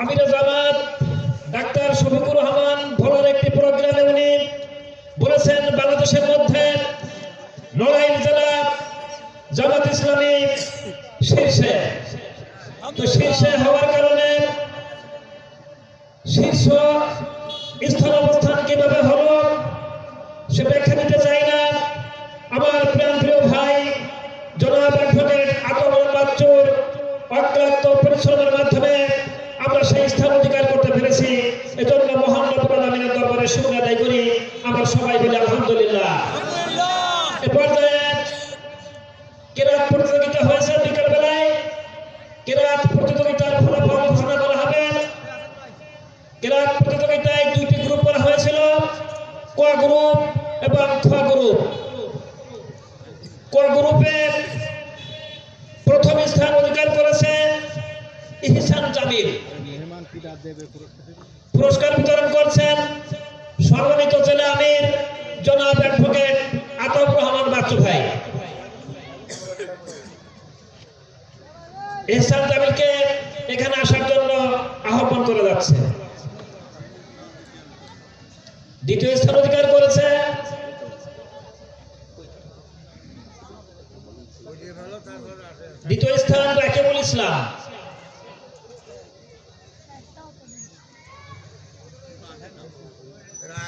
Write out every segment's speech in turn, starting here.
আমির doctor Shafiqur Rahman, ভোলার একটি প্রোগ্রামে উনি বলেছেন, বাংলাদেশের মধ্যে নড়াইল জেলা জামাত ইসলামী শীর্ষে। তো শীর্ষে হওয়ার কারণে শীর্ষ স্থান অবস্থান কীভাবে হলো সে ব্যাখ্যা দিতে চাই না আমার প্রাণ প্রিয় ভাই জনাব অ্যাডভোকেট আগমন বাচ্চুর অক্লান্ত পরিশ্রমের মাধ্যমে আমরা সেই স্থান অধিকার করতে পেরেছি এজন্য মহান রব্বুল আলামিনের দরবারে শুকর আদায় করি আমরা সবাই বলি আলহামদুলিল্লাহ। কেরাত প্রতিযোগিতা হয়েছে কেরাত করা হবে। প্রতিযোগিতায় দুইটি গ্রুপ করা হয়েছিল ক গ্রুপ এবং ক গ্রুপে প্রথম স্থান অধিকার পুরস্কার বিতরণ করছেন সম্মানিত জেলা আমির, জনাব অ্যাডভোকেট আতব রহমান বাচ্চু ভাই। ইহসান জামিলকে এখানে আসার জন্য আহ্বান করে যাচ্ছে। দ্বিতীয় স্থান অধিকার করেছে দ্বিতীয় স্থান রাকিবুল ইসলাম।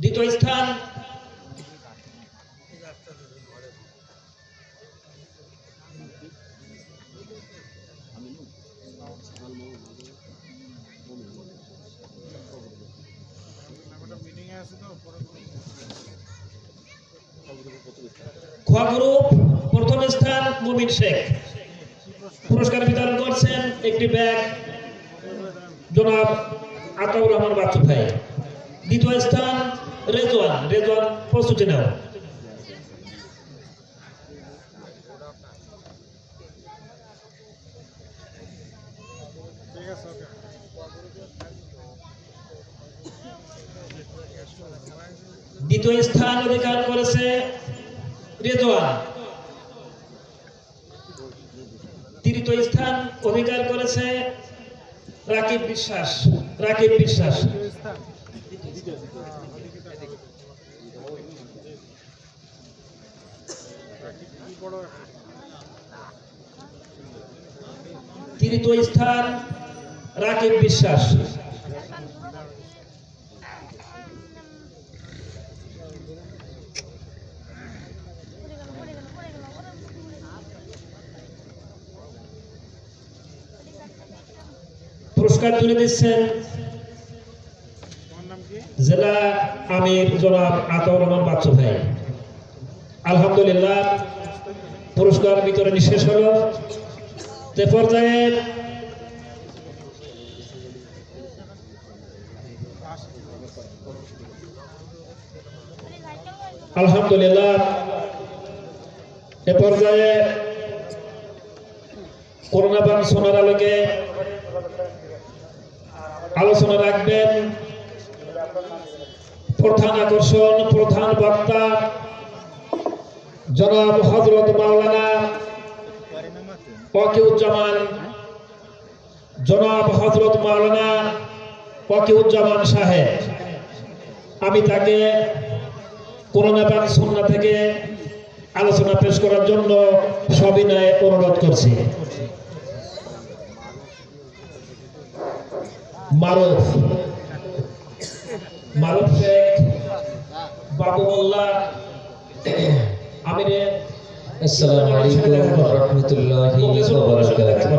দ্বিতীয় স্থান। মিটিং এ আছে তো পরে খ গ্রুপ প্রথম স্থান মুমিন শেখ। পুরস্কার বিতরণ করছেন একটি ব্যাগ। জনাব আতাউর রহমান বাচ্চু ভাই। দ্বিতীয় স্থান রেজওয়ান রেজওয়ান প্রস্তুতি নেও ঠিক আছে ওকে দ্বিতীয় স্থান অধিকার করেছে রেজওয়ান তৃতীয় স্থান অধিকার করেছে রাকিব বিশ্বাস। রাকিব বিশ্বাস কি বড় স্থান রাকিব বিশ্বাস। পুরস্কার তুলে দিচ্ছেন জেলা আমির জনাব আতর রহমান বাচ্চু ভাই। আলহামদুলিল্লাহ, পুরস্কার বিতরণী শেষ হলো। তে পর্যায়ে আলহামদুলিল্লাহ। এ পর্যায়ে করোনা বান সোনার আলোকে আলোচনা রাখবেন। প্রধান আকর্ষণ, প্রধান বক্তা জনাব হজরত মাওলানা ওয়াকিউজ্জামান, জনাব হজরত মাওলানা ওয়াকিউজ্জামান সাহেব। আমি তাকে কোরআন থেকে আলোচনা পেশ করার জন্য সবিনয়ে অনুরোধ করছি। মারুফ। মারুফ শেখ বাবুল্লাহ আমিরে। আসসালামু আলাইকুম ওয়া রাহমাতুল্লাহি ওয়া বারাকাতুহু।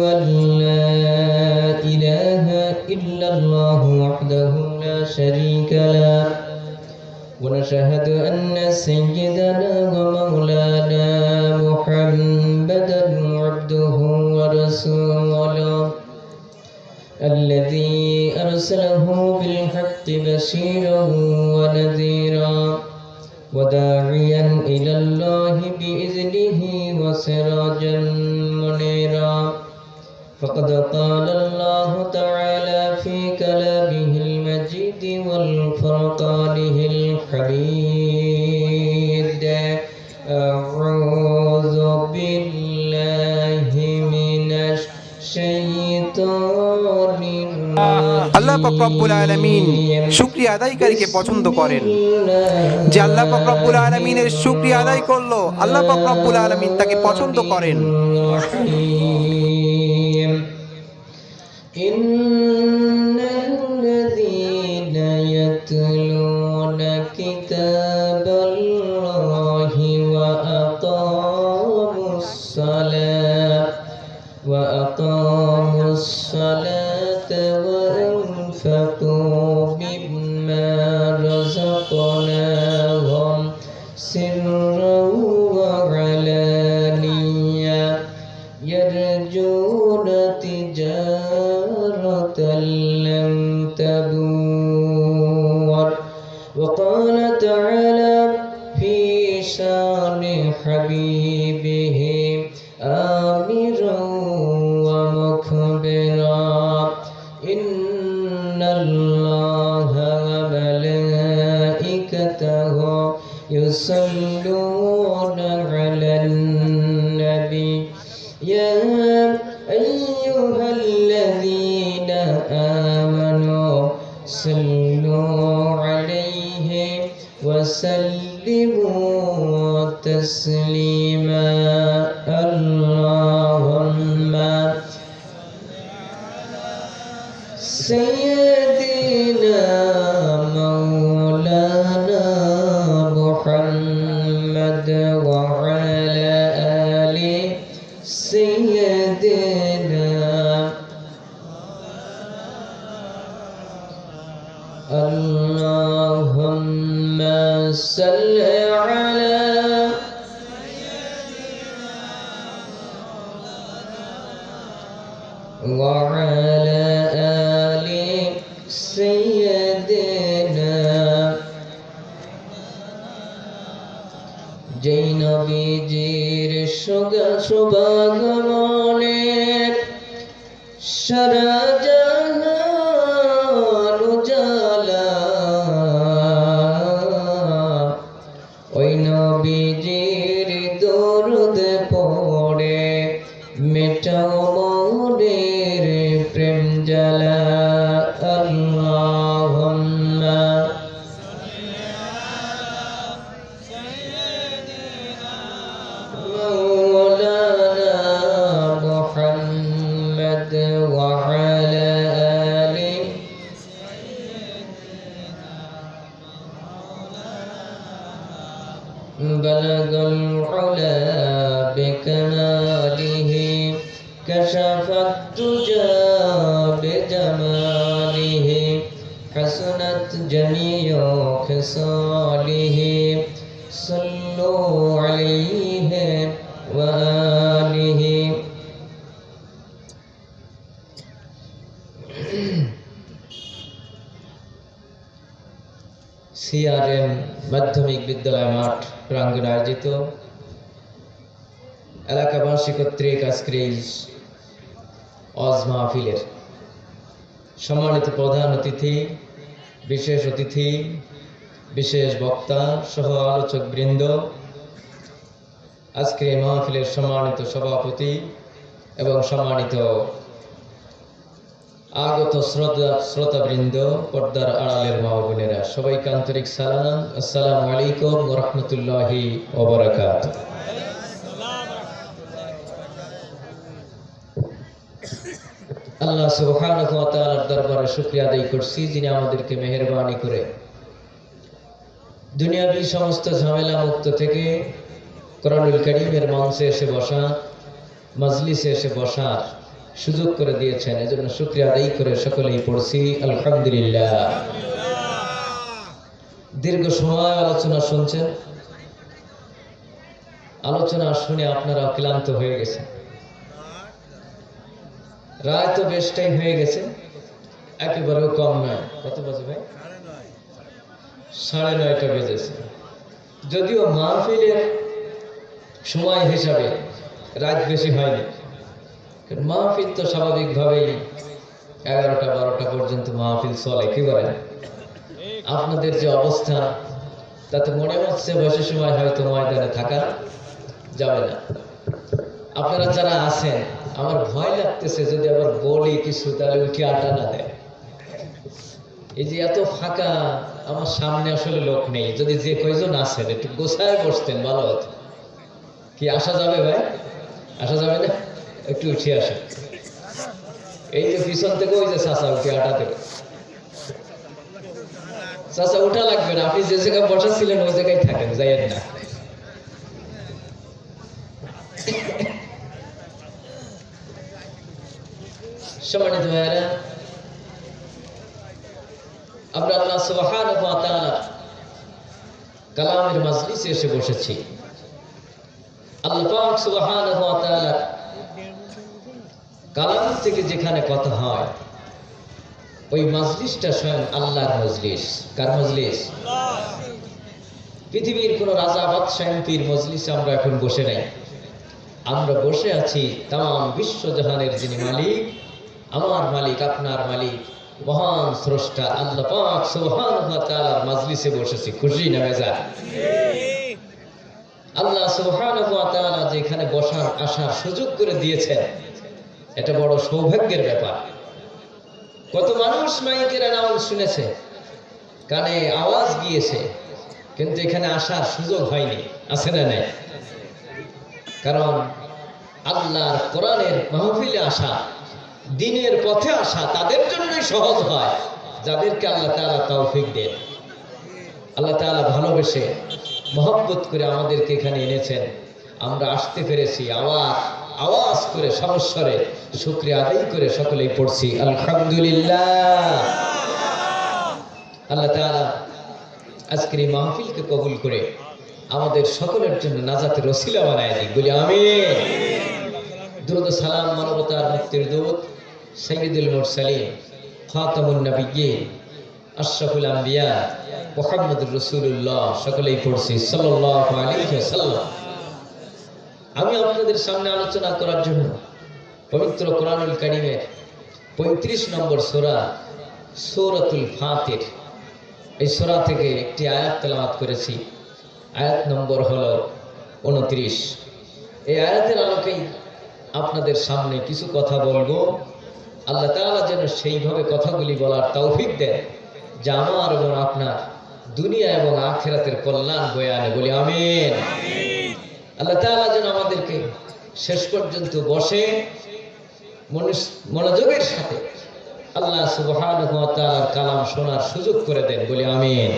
ونشهد أن سيدنا ومولانا محمدا عبده ورسوله الذي أرسله بالحق بشيرا ونذيرا وداعيا إلى الله بإذنه وسراجا منيرا. فقد قال الله تعالى في كلامه المجيد والفرقانه الحميد أعوذ بالله من الشيطان আল্লাহ পাক রব্বুল আলামিন শুকরিয়া আদায়কারীকে পছন্দ করেন যে আল্লাহ পাক রব্বুল আলামিনের শুকরিয়া আদায় করলো আল্লাহ পাক রব্বুল আলামিন তাকে পছন্দ করেন كتاب الله وأقاموا الصلاة وأقاموا الصلاة يصلون সারা জাহান بلغ العلا بكماله كشف الدجى بجماله حسنت جميع خصاله صلوا عليه وآله সিআরএম মাধ্যমিক বিদ্যালয় মাঠ প্রাঙ্গণে আয়োজিত এলাকাবাসী কর্তৃক আজকের এই অজ মাহফিলের সম্মানিত প্রধান অতিথি, বিশেষ অতিথি, বিশেষ বক্তা সহ আলোচক বৃন্দ আজকের এই মাহফিলের সম্মানিত সভাপতি এবং সম্মানিত আগত শ্রোতা, শ্রোতাবৃন্দ, পর্দার আড়ালের মা বোনেরা, সবাইকে আন্তরিক সালাম। আসসালামু আলাইকুম রহমতুল্লাহি ওবরাকাত আল্লাহ সুবহানাহু ওয়া তাআলার দরবারে শুকরিয়া আদায় করছি যিনি আমাদেরকে মেহেরবানি করে দুনিয়াবি সমস্ত ঝামেলা মুক্ত থেকে কোরআনুল করিমের মঞ্চে এসে বসা, মজলিসে এসে বসার সুযোগ করে দিয়েছেন। এজন্য শুকরিয়া আদায় করে সকলেই পড়ছি। আলহামদুলিল্লাহ। দীর্ঘ সময় আলোচনা শুনছেন। আলোচনা শুনে আপনারা ক্লান্ত হয়ে গেছেন। রায় তো বেশটাই হয়ে গেছে। একেবারেও কম নয়। কত বাজে ভাই? সাড়ে নয়টা বেজেছে। যদিও মাহফিলের সময় হিসাবে রাত বেশি হয়নি। মাহফিল তো স্বাভাবিকভাবেই এগারোটা, বারোটা পর্যন্ত মাহফিল চলে কি বলেন আপনাদের যে অবস্থা, তাতে মনে হচ্ছে বেশি সময় হয়তো ময়দানে থাকা যাবে না। আপনারা যারা আছেন, আমার ভয় লাগতেছে যদি আবার বলি কিছু, তাহলে উঠে আটা না দেয়। এই যে এত ফাঁকা, আমার সামনে আসলে লোক নেই। যদি যে কয়জন আছেন, একটু গোছায় বসতেন, ভালো হতো। কি, আসা যাবে ভাই? আসা যাবে না? একটু উঠে আসেন। এই যে পিছন থেকে ওই যে চাষা উঠে আটা দেবে চাষা উঠা লাগবে না। আপনি যে জায়গায় বসা ছিলেন ওই জায়গায় থাকেন, যাইয়েন না। সম্মানিত ভাইয়েরা, আমরা আল্লাহ তাআলা কালামের মাজলিসে এসে বসেছি। আল্লাহ তাআলা কালাম থেকে যেখানে কথা হয়, ওই মাজলিসটা স্বয়ং আল্লাহর মজলিস। কার মজলিস? পৃথিবীর কোন রাজা বাদশাহ এমপির আমরা এখন বসে নাই। আমরা বসে আছি তাম বিশ্বজাহানের যিনি মালিক, আমার মালিক, আপনার মালিক, মহান স্রষ্টা, আল্লাহ পাক তাআলার মাজলিসে বসেছি। খুশি না মেজা আল্লাহ তাআলা যেখানে বসার, আসার সুযোগ করে দিয়েছেন। এটা বড় সৌভাগ্যের ব্যাপার। কত মানুষ মাইকের অ্যানাউন্স শুনেছে, কানে আওয়াজ গিয়েছে কিন্তু এখানে আসার সুযোগ হয়নি, আছে না নাই? কারণ আল্লাহর কোরআনের মাহফিলে আসা, দিনের পথে আসা তাদের জন্যই সহজ হয়, যাদেরকে আল্লাহ তাআলা তৌফিক দেন। আল্লাহ তালা ভালোবেসে মহব্বত করে আমাদেরকে এখানে এনেছেন। আমরা আসতে পেরেছি, আওয়াজ আওয়াজ করে সমস্বরে শুক্রিয়া আদায় করে সকলেই পড়ছি। আলহামদুলিল্লাহ। আল্লাহ আজকের এই মাহফিলকে কবুল করে আমাদের সকলের জন্য নাজাতের রসিলা বানায় দিক। বলি আমি দুরুদ ও সালাম মানবতার মুক্তির দূত সৈয়দুল মুরসালিন, খাতামুন নবিয়্যিন, আশরাফুল আম্বিয়া, মুহাম্মদুর রসুল্লাহ সকলেই পড়ছি। সাল্লাল্লাহু আলাইহি ওয়াসাল্লাম। আমি আপনাদের সামনে আলোচনা করার জন্য পবিত্র কোরআনুল কারীমের 35 নম্বর সোরা সূরাতুল ফাতির এই সোরা থেকে একটি আয়াত তেলাওয়াত করেছি। আয়াত নম্বর হল উনত্রিশ। এই আয়াতের আলোকেই আপনাদের সামনে কিছু কথা বলব। আল্লাহ তাআলা যেন সেইভাবে কথাগুলি বলার তৌফিক দেন যা আমার এবং আপনার দুনিয়া এবং আখেরাতের কল্যাণ বয়ে আনে। বলি আমিন। আল্লাহ তাআলা যেন আমাদেরকে শেষ পর্যন্ত বসে মনোযোগের সাথে আল্লাহ সুবহানাহু ওয়া কালাম শোনার সুযোগ করে দেন। বলি আমিন।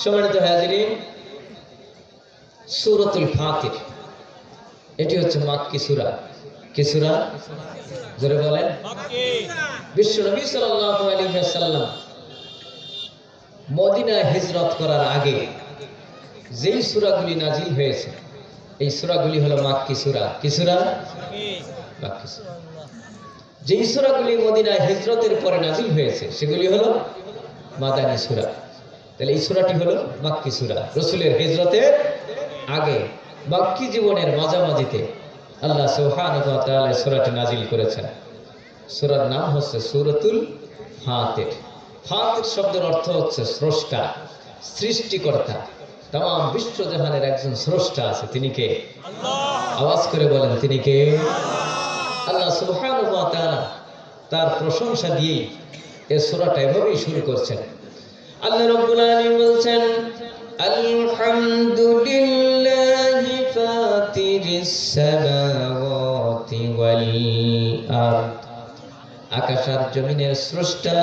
সম্মানিত হাজিরিন, সূরাতুল ফাতির এটি হচ্ছে মাক্কি সূরা। কি সূরা? জোরে বলেন। বিশ্ব নবী সাল্লাল্লাহু আলাইহি মদিনায় হিজরত করার আগে যেই সূরাগুলি নাজিল হয়েছে, এই সূরাগুলি হলো মাক্কি সূরা। কি যেই সূরাগুলি মদিনায় হিজরতের পরে নাজিল হয়েছে, সেগুলি হলো মাদানী সূরা। তাহলে এই সূরাটি হলো মাক্কি সূরা। রসুলের হিজরতের আগে, মাক্কি জীবনের মাঝামাঝিতে আল্লাহ এই সূরাটি নাজিল করেছেন। সূরার নাম হচ্ছে সূরাতুল ফাতির ফাতির শব্দের অর্থ হচ্ছে স্রষ্টা, সৃষ্টিকর্তা। তাম বিশ্বজাহানের একজন স্রষ্টা আছে, তিনি কে? আওয়াজ করে বলেন, তিনি কে? আল্লাহ তাআলা তার প্রশংসা দিয়ে এই সূরাটা এভাবেই শুরু করছেন। আল্লাহ রাব্বুল বলছেন, আলহামদুলিল্লাহি ফাতিরিস ওয়াল আরদ। আকাশ আর জমিনের স্রষ্টা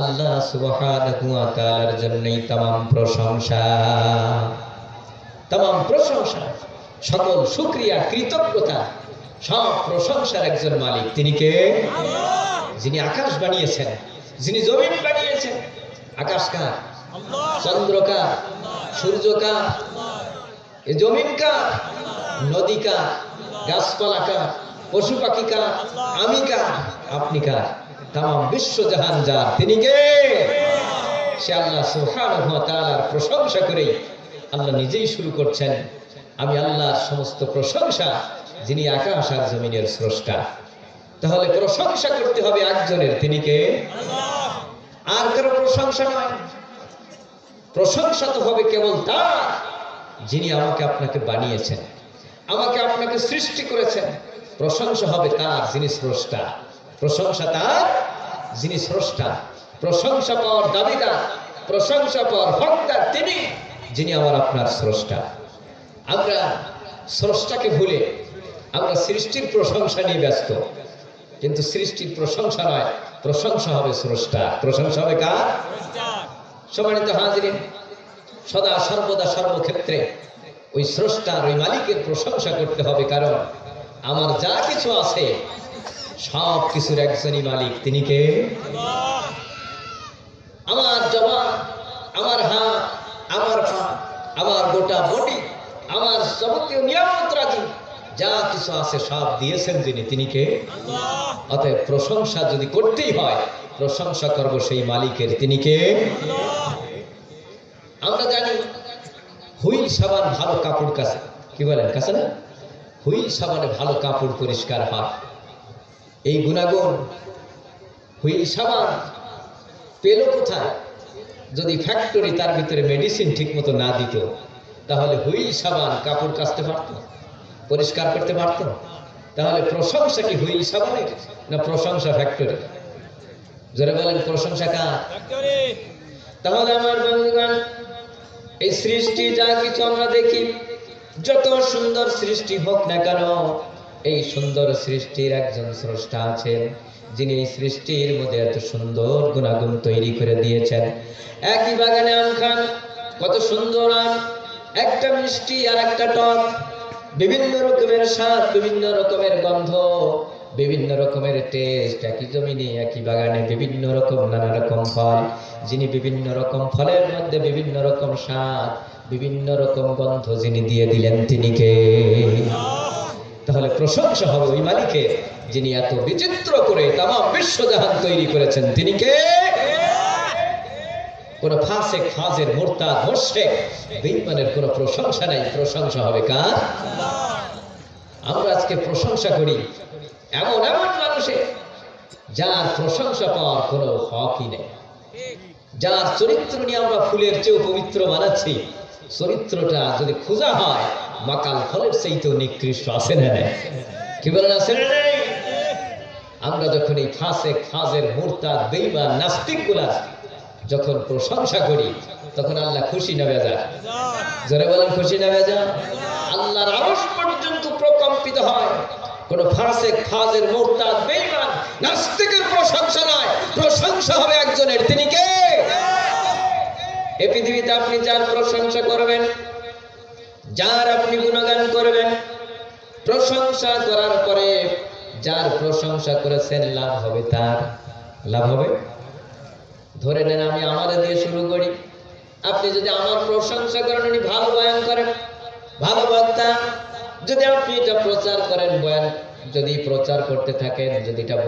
আল্লাহ সুবহানাহু ওয়া তাআলার জন্যই তামাম প্রশংসা। তামাম প্রশংসা, সকল শুকরিয়া, কৃতজ্ঞতা সব প্রশংসার একজন মালিক। তিনি কে? যিনি আকাশ বানিয়েছেন যিনি জমিন বানিয়েছেন। আকাশ কার? চন্দ্র কার? সূর্য কার? জমিন কার? নদী কার? গাছপালা কার? পশু পাখি কার? আমি কার? আপনি কার? তাম বিশ্ব জাহান যার। তিনি কে? সে আল্লাহ সুবহানাহু ওয়া তাআলার প্রশংসা করে আল্লাহ নিজেই শুরু করছেন। আমি আল্লাহর সমস্ত প্রশংসা যিনি আকাশ আর জমিনের স্রষ্টা। তাহলে প্রশংসা করতে হবে একজনের তিনি কে? আর কারও প্রশংসা নয়। প্রশংসা তো হবে কেবল তার যিনি আমাকে আপনাকে বানিয়েছেন আমাকে আপনাকে সৃষ্টি করেছেন। প্রশংসা হবে তার যিনি স্রষ্টা। প্রশংসা তার যিনি স্রষ্টা। প্রশংসা পাওয়ার দাবিদার প্রশংসা পাওয়ার হকদার তিনি যিনি আমার আপনার স্রষ্টা। আমরা স্রষ্টাকে ভুলে আমরা সৃষ্টির প্রশংসা নিয়ে ব্যস্ত। কিন্তু সৃষ্টির প্রশংসা নয়, প্রশংসা হবে স্রষ্টা। প্রশংসা হবে কার? সম্মানিত হাজিরিন সদা, সর্বদা, সর্বক্ষেত্রে ওই স্রষ্টার ওই মালিকের প্রশংসা করতে হবে, কারণ আমার যা কিছু আছে, সব কিছুর একজনই মালিক। তিনি কে? আমার জবান, আমার হাত, আমার পা, আমার গোটা বডি, আমার যাবতীয় নিয়ামত রাজি। যা কিছু আছে সব দিয়েছেন যিনি, তিনি কে? অতএব প্রশংসা যদি করতেই হয়, প্রশংসা করব সেই মালিকের, তিনি কে? আমরা জানি হুইল সাবান ভালো কাপড় কাছে, কি বলেন, কাছে না? হুইল সাবানে ভালো কাপড় পরিষ্কার হয়। এই গুণাগুণ, হুইল সাবান পেল কোথায়? যদি ফ্যাক্টরি তার ভিতরে মেডিসিন ঠিক মতো না দিত, তাহলে হুইল সাবান কাপড় কাচতে পারত? পরিষ্কার করতে পারত? তাহলে প্রশংসা কি হুইল সাবানের না প্রশংসা ফ্যাক্টরি যারা বলেন, প্রশংসা কার? তাহলে আমার বন্ধুগণ, এই সৃষ্টি যা কিছু আমরা দেখি, যত সুন্দর সৃষ্টি হোক না কেন, এই সুন্দর সৃষ্টির একজন স্রষ্টা আছেন, যিনি এই সৃষ্টির মধ্যে এত সুন্দর গুণাগুণ তৈরি করে দিয়েছেন। একই বাগানে আম খান, কত সুন্দর আম, একটা মিষ্টি আর একটা টক। বিভিন্ন রকমের স্বাদ, বিভিন্ন রকমের গন্ধ, বিভিন্ন রকমের টেস্ট একই জমিনে, একই বাগানে, বিভিন্ন রকম, নানা রকম ফল। যিনি বিভিন্ন রকম ফলের মধ্যে বিভিন্ন রকম স্বাদ, বিভিন্ন রকম গন্ধ যিনি দিয়ে দিলেন তিনি কে? তাহলে প্রশংসা হবে ওই মালিকে যিনি এত বিচিত্র করে তাম বিশ্বজাহান তৈরি করেছেন, তিনি কে? কোন ফাসেক, ফাজের, মোরতাদ মোর্শেক বেঈমানের কোনো প্রশংসা নাই। প্রশংসা হবে কার? আমরা আজকে প্রশংসা করি এমন এমন মানুষে যার প্রশংসা পাওয়ার কোনো হকই নেই। যার চরিত্র নিয়ে আমরা ফুলের চেয়েও পবিত্র বানাচ্ছি, চরিত্রটা যদি খোঁজা হয়, মাকাল ফলের চাইতেও নিকৃষ্ট, আছে না কি বলেন, আছে আমরা যখন এই ফাঁসে ফাজের, মোরতাদ, বেইমান নাস্তিক যখন প্রশংসা করি, তখন আল্লাহ খুশি না বেজা? যারা বলেন, খুশি না বেজা? আল্লাহর আরশ পর্যন্ত প্রকম্পিত হয়। কোন ফাসেক ফাজের মোরতাদ, বেঈমান, নাস্তিকের প্রশংসা নয় প্রশংসা হবে একজনের, তিনি কে? এই পৃথিবীতে আপনি যার প্রশংসা করবেন, যার আপনি গুণগান করবেন, প্রশংসা করার পরে যার প্রশংসা করেছেন, লাভ হবে তার। লাভ হবে? ধরে নেন আমি আমাদের দিয়ে শুরু করি। আপনি যদি আমার প্রশংসা করেন, উনি ভালো বয়ান করেন। ভালো বক্তা। যদি আপনি এটা প্রচার করেন, বয়ান যদি প্রচার করতে থাকেন, যদি এটা